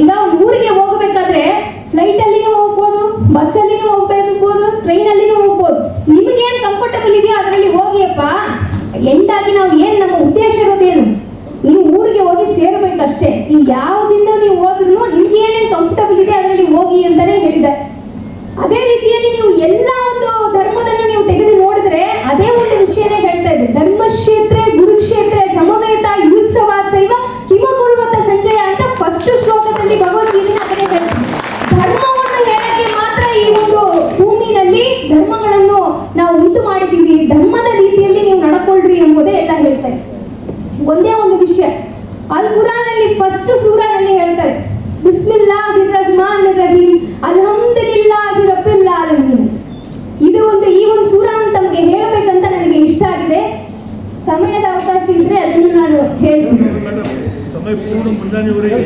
ಈಗ ಊರಿಗೆ ಹೋಗಬೇಕಾದ್ರೆ ಫ್ಲೈಟ್ ಅಲ್ಲಿನೂ ಹೋಗ್ಬೋದು ಬಸ್ ಅಲ್ಲಿನೂ ಹೋಗ್ಬೋದು ಟ್ರೈನ್ ಅಲ್ಲಿನೂ ಹೋಗ್ಬೋದು. ನಿಮಗೇನು ಕಂಫರ್ಟಬಲ್ ಇದೆಯೋ ಅದರಲ್ಲಿ ಹೋಗಿಯಪ್ಪ. ಎಂಟಾಗಿ ನಾವು ಏನ್ ನಮ್ಮ ಉದ್ದೇಶ ಇರೋದೇನು? ನೀವು ಊರಿಗೆ ಹೋಗಿ ಸೇರ್ಬೇಕಷ್ಟೇ. ನೀವು ಯಾವ್ದಿಂದ ನೀವು ಹೋದ್ರು ನಿಮ್ಗೆ ಏನೇನು ಕಂಫರ್ಟಬಲ್ ಇದೆ ಅದರಲ್ಲಿ ಹೋಗಿ ಅಂತಾನೆ ಹೇಳಿದ್ದಾರೆ ಅದೇ ರೀತಿಯಲ್ಲಿ ನೀವು ಎಲ್ಲ ಒಂದು ಧರ್ಮದನ್ನು ನೀವು ತೆಗೆದು ನೋಡಿದ್ರೆ ಅದೇ ಒಂದು ವಿಷಯನೇ ಹೇಳ್ತಾ ಇದೆ. ಧರ್ಮಕ್ಷೇತ್ರ ಒಂದೇ ಒಂದು ವಿಷಯ. ಅಲ್ ಕುರಾನಲ್ಲಿ ಫಸ್ಟ್ ಸೂರನಲ್ಲಿ ಹೇಳ್ತಾರೆ ಬಿಸ್ಮಿಲ್ಲಾಹಿ ರಹಮಾನ್ ರಹೀಮ್ ಅಲ್ಹಮ್ದುಲಿಲ್ಲಾಹಿ ರಬ್ಬಿಲ್ ಆಲಮೀನ್ ಇದು ಒಂದು ಈ ಒಂದು ಸೂರ ತಮಗೆ ಹೇಳಬೇಕಂತ ನನಗೆ ಇಷ್ಟ ಆಗಿದೆ. ಸಮಯದ ಅವಕಾಶ ಇದ್ರೆ ಅದನ್ನು ನಾನು ಹೇಳ್ತೀನಿ. ಸಮಯ ಪೂರ್ಣ ಮುಂದಾನೆವರೆಗೆ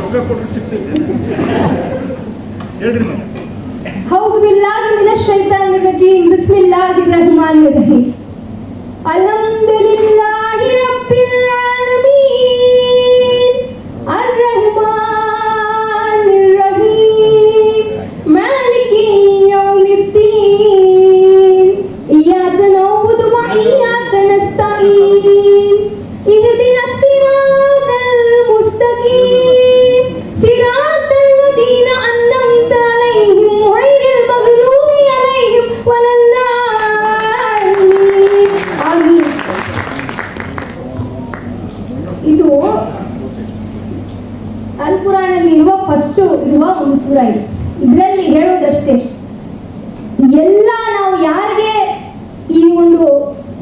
ರೊಕ್ಕ ಕೊಟ್ಟರೆ ಸಿಗ್ತೈತೆ ಹೇಳ್ರಿ ನಾವು. ಹೌದು ಬಿಲ್ಲಾಹಿ ಮಿನಶ್ ಶೈತಾನಿರ್ ರಜೀಮ್ ಬಿಸ್ಮಿಲ್ಲಾಹಿರ್ ರಹಮಾನಿರ್ ರಹೀಮ್ Alhamdulillah ಇದು ಅಲ್ ಕುರಾನಲ್ಲಿ ಇರುವ ಫಸ್ಟ್ ಇರುವ ಒಂದು ಸೂರ ಇದು. ಇದರಲ್ಲಿ ಹೇಳೋದಷ್ಟೇ. ಎಲ್ಲ ನಾವು ಯಾರಿಗೆ ಈ ಒಂದು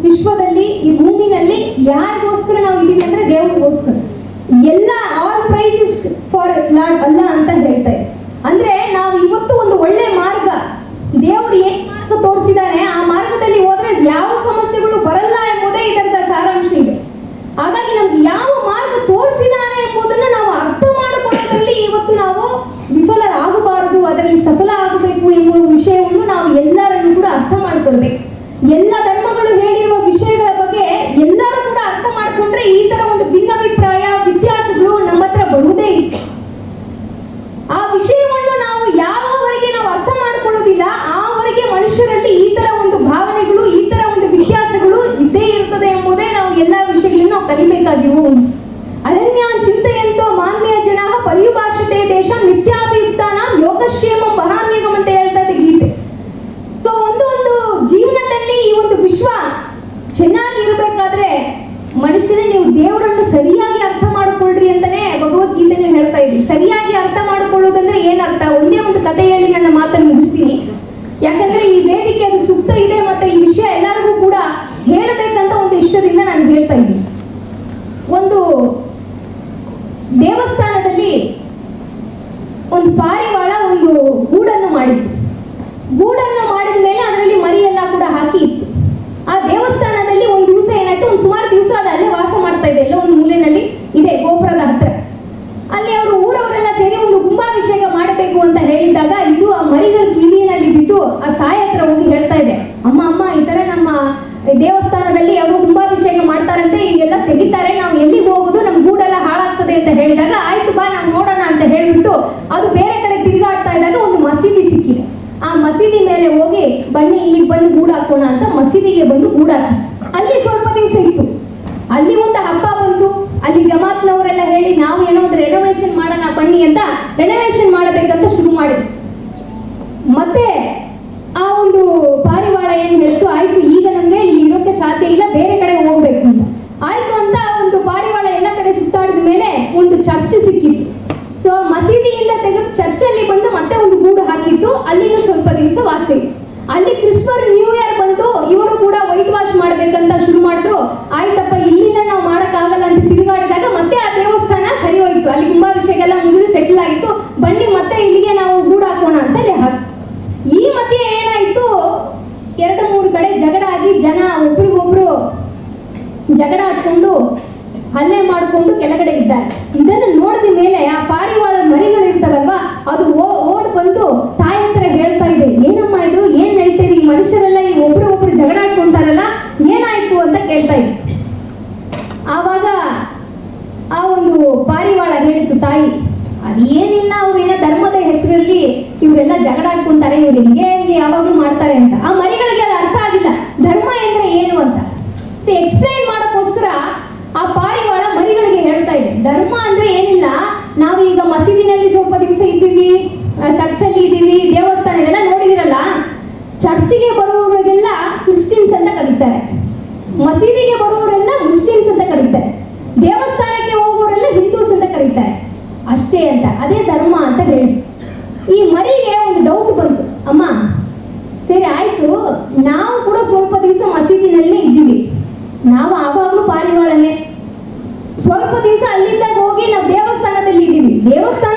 ವಿಶ್ವದಲ್ಲಿ, ಈ ಭೂಮಿನಲ್ಲಿ ಯಾರಿಗೋಸ್ಕರ ನಾವು ಇದೀವಿ ಅಂದ್ರೆ ದೇವರಿಗೋಸ್ಕರ. ಎಲ್ಲ ಆಲ್ ಪ್ರೈಸಸ್ ಫಾರ್ ಲಾರ್ಡ್ ಅಲ್ಲ ಅಂತ ಹೇಳ್ತಾರೆ. ಅಂದ್ರೆ ನಾವು ಇವತ್ತು ಒಂದು ಒಳ್ಳೆ ಮಾರ್ಗ. ದೇವರು ಏನ್ ಮಾರ್ಗ ತೋರಿಸಿದಾನೆ ಆ ಮಾರ್ಗದಲ್ಲಿ ಹೋದ್ರೆ ಯಾವ ಸಮಸ್ಯೆಗಳು ಬರಲ್ಲ ಎಂಬುದೇ ಇದರದ ಸಾರಾಂಶ ಇದೆ ಹಾಗಾಗಿ ನಮ್ಗೆ ಯಾವ ಮಾರ್ಗ ತೋರಿಸಿದಾನೆ ಎಂಬುದನ್ನು ನಾವು ಅರ್ಥ ಮಾಡಿಕೊಳ್ಳೋದ್ರಲ್ಲಿ ಇವತ್ತು ನಾವು ವಿಫಲರಾಗಬಾರದು ಅದರಲ್ಲಿ ಸಫಲ ಆಗಬೇಕು ಎಂಬ ವಿಷಯವನ್ನು ನಾವು ಎಲ್ಲರನ್ನು ಕೂಡ ಅರ್ಥ ಮಾಡಿಕೊಳ್ಬೇಕು. ಎಲ್ಲ ಧರ್ಮಗಳು ಹೇಳಿರುವ ವಿಷಯಗಳ ಬಗ್ಗೆ ಎಲ್ಲರೂ ಕೂಡ ಅರ್ಥ ಮಾಡಿಕೊಂಡ್ರೆ ಈ ತರ ಒಂದು ಭಿನ್ನಾಭಿಪ್ರಾಯ, ವ್ಯತ್ಯಾಸಗಳು ನಮ್ಮ ಹತ್ರ ಬರುವುದೇ ಇಲ್ಲ. ಆ ವಿಷಯವನ್ನು ನಾವು ಯಾವವರೆಗೆ ನಾವು ಅರ್ಥ ಮಾಡಿಕೊಳ್ಳೋದಿಲ್ಲ, ಆವರೆಗೆ ಮನುಷ್ಯರಲ್ಲಿ ಈ ತರ ಒಂದು ಭಾವನೆಗಳು, ಈ ತರ ಒಂದು ವ್ಯತ್ಯಾಸಗಳು ಇದ್ದೇ ಇರ್ತದೆ ಎಂಬುದೇ ನಾವು ಎಲ್ಲ ವಿಷಯಗಳನ್ನು ನಾವು ಕಲಿಬೇಕಾಗಿರುವ ಅರಣ್ಯ ಚಿಂತೆಯಂತೋ ಮಾನ್ಯ ಜನ ಪರ್ಯುಭಾಷತೆ ದೇಶ ನಿತ್ಯಾಭಿಯುಕ್ತಾನ ಯೋಗಕ್ಷೇಮ ಮಹಾಮ್ಯಗಂ ಅಂತ ಹೇಳ್ತಾ ಇದೆ ಗೀತೆ ಸೊ ಒಂದು ಒಂದು ಜೀವನದಲ್ಲಿ ಈ ಒಂದು ವಿಶ್ವ ಚೆನ್ನಾಗಿ ಇರಬೇಕಾದ್ರೆ ಮನುಷ್ಯನೇ ನೀವು ದೇವರನ್ನು ಸರಿಯಾಗಿ ಅರ್ಥ ಮಾಡಿಕೊಳ್ಳ್ರಿ ಅಂತಾನೆ ಭಗವದ್ಗೀತೆಯಲ್ಲಿ ಹೇಳ್ತಾ ಇದ್ವಿ ಸರಿಯಾಗಿ ಅರ್ಥ ಮಾಡಿಕೊಳ್ಳೋದಂದ್ರೆ ಏನರ್ಥ ಒಂದೇ ಒಂದು ಕಥೆ ಹೇಳಿ ನನ್ನ ಮಾತನ್ನು ಮುಗಿಸ್ತೀನಿ ಯಾಕಂದ್ರೆ ಈ ವೇದಿಕೆ ಅದು ಸೂಕ್ತ ಇದೆ ಮತ್ತೆ ಈ ವಿಷಯ ಎಲ್ಲರಿಗೂ ಕೂಡ ಹೇಳಬೇಕಂತ ಒಂದು ಇಷ್ಟದಿಂದ ನಾನು ಹೇಳ್ತಾ ಇದ್ದೀನಿ. ಒಂದು ದೇವಸ್ಥಾನದಲ್ಲಿ ಒಂದು ಪಾರಿವಾಳ ಒಂದು ಗೂಡನ್ನು ಮಾಡಿತ್ತು ಗೂಡನ್ನು ಮಾಡಿದ ಮೇಲೆ ಅದರಲ್ಲಿ ಮರಿ ಕೂಡ ಹಾಕಿ ಇತ್ತು. ಆ ದೇವಸ್ಥಾನದಲ್ಲಿ ಒಂದು ದಿವಸ ಏನಾಯ್ತು? ಒಂದು ಸುಮಾರು ದಿವಸ ಅಲ್ಲೇ ವಾಸ ಮಾಡ್ತಾ ಇದೆ. ಎಲ್ಲ ಒಂದು ಮೂಲೆಯಲ್ಲಿ ಇದೆ, ಗೋಪುರದ ಹತ್ರ. ಅಲ್ಲಿ ಅವರು ಊರವರೆಲ್ಲ ಸೇರಿ ಒಂದು ಕುಂಭಾಭಿಷೇಕ ಮಾಡಬೇಕು ಅಂತ ಹೇಳಿದಾಗ ಇದು ಆ ಮರಿಗಳ ಕಿವಿಯಲ್ಲಿ ಬಿದ್ದು ಆ ತಾಯಿ ಹತ್ರ ಹೋಗಿ ಹೇಳ್ತಾ ಇದೆ, ಅಮ್ಮ ಅಮ್ಮ, ಈ ತರ ನಮ್ಮ ದೇವಸ್ಥಾನದಲ್ಲಿ ಅವರು ಕುಂಭಾಭಿಷೇಕ ಮಾಡ್ತಾರಂತೆ ಈಗೆಲ್ಲ ತೆಗಿತಾರೆ ನಾವು ಎಲ್ಲಿಗೆ ಹೋಗುದು ನಮ್ ಗೂಡೆಲ್ಲ ಹಾಳಾಗ್ತದೆ ಅಂತ ಹೇಳಿದಾಗ ಆಯ್ತು ಬಾ ನಾವು ನೋಡೋಣ ಅಂತ ಹೇಳ್ಬಿಟ್ಟು ಅದು ಬೇರೆ ಕಡೆ ತಿರುಗಾಡ್ತಾ ಇದ್ದಾಗ ಒಂದು ಮಸೀದಿ ಸಿಕ್ಕಿದೆ ಆ ಮಸೀದಿ ಮೇಲೆ ಹೋಗಿ ಬನ್ನಿ ಇಲ್ಲಿಗೆ ಬಂದು ಹಾಕೋಣ ಅಂತ ಮಸೀದಿಗೆ ಬಂದು ಗೂಡು ಹಾಕಿ. ಅಲ್ಲಿ ಸ್ವಲ್ಪ ದಿವಸ ಇತ್ತು. ಅಲ್ಲಿ ಒಂದು ಹಬ್ಬ ಬಂತು. ಅಲ್ಲಿ ಜಮಾತ್ನವರೆಲ್ಲ ಹೇಳಿ, ನಾವು ಏನೋ ಒಂದು ರೆನೋವೇಷನ್ ಮಾಡೋಣ ಬನ್ನಿ ಅಂತ ರೆನೋವೇಷನ್ ಮಾಡಬೇಕಂತ ಶುರು ಮಾಡಿದ್ರು. ಮತ್ತೆ ಆ ಒಂದು ಪಾರಿವಾಳ ಏನ್ ಹೇಳ್ತು, ಆಯ್ತು, ಈಗ ನಮ್ಗೆ ಇಲ್ಲಿ ಇರೋಕೆ ಸಾಧ್ಯ ಇಲ್ಲ, ಬೇರೆ ಕಡೆ ಜಗಳ ಆಡ್ಕೊಂಡು, ಹಲ್ಲೆ ಮಾಡಿಕೊಂಡು ಕೆಳಗಡೆ ಇದ್ದಾರೆ. ಇದನ್ನು ನೋಡಿದ ಮೇಲೆ ಆ ಪಾರಿವಾಳ ಮರಿಗಳು ಇರ್ತವಲ್ವ, ಅದು ಓಡ್ ಬಂದು ತಾಯಿ ಹತ್ರ ಹೇಳ್ತಾ ಇದೆ, ಏನಮ್ಮ ಇದು? ಏನ್ ನಡೀತಾ ಈ ಮನುಷ್ಯರೆಲ್ಲ ಈ ಒಬ್ರು ಒಬ್ರು ಜಗಳ ಆಡ್ಕೊಂತಾರಲ್ಲ, ಏನಾಯ್ತು ಅಂತ ಕೇಳ್ತಾ ಇದ್ರು ಆವಾಗ ಆ ಒಂದು ಪಾರಿವಾಳ ಹೇಳಿತು ತಾಯಿ, ಅದೇನಿಲ್ಲ, ಅವ್ರು ಏನೋ ಧರ್ಮದ ಹೆಸರಲ್ಲಿ ಇವರೆಲ್ಲ ಜಗಳ ಆಡ್ಕೊಂತಾರೆ, ಇವ್ರು ಹಿಂಗೆ ಯಾವಾಗ್ಲೂ ಚರ್ಚಿಗೆ ಬರುವವರೆಲ್ಲ ಕ್ರಿಶ್ಚಿಯನ್ಸ್ ಅಂತ ಕರೀತಾರೆ. ಮಸೀದಿಗೆ ಬರುವವರೆಲ್ಲ ಮುಸ್ಲಿಮ್ಸ್ ಅಂತ ಕರೀತಾರೆ. ದೇವಸ್ಥಾನಕ್ಕೆ ಹೋಗುವವರೆಲ್ಲ ಹಿಂದೂಸ್ ಅಂತ ಕರೀತಾರೆ. ಅಷ್ಟೇ ಅಂತ, ಅದೇ ಧರ್ಮ ಅಂತ ಹೇಳಿ. ಈ ಮರಿಗೆ ಒಂದು ಡೌಟ್ ಬಂತು. ಅಮ್ಮ, ಸರಿ ಆಯ್ತು, ನಾವು ಕೂಡ ಸ್ವಲ್ಪ ದಿವಸ ಮಸೀದಿನಲ್ಲೇ ಇದ್ದೀವಿ. ನಾವು ಆವಾಗಲೂ ಪಾರಿವಾಳನೇ. ಸ್ವಲ್ಪ ದಿವಸ ಅಲ್ಲಿಂದ ಹೋಗಿ ನಾವು ದೇವಸ್ಥಾನದಲ್ಲಿ ಇದ್ದೀವಿ. ದೇವಸ್ಥಾನ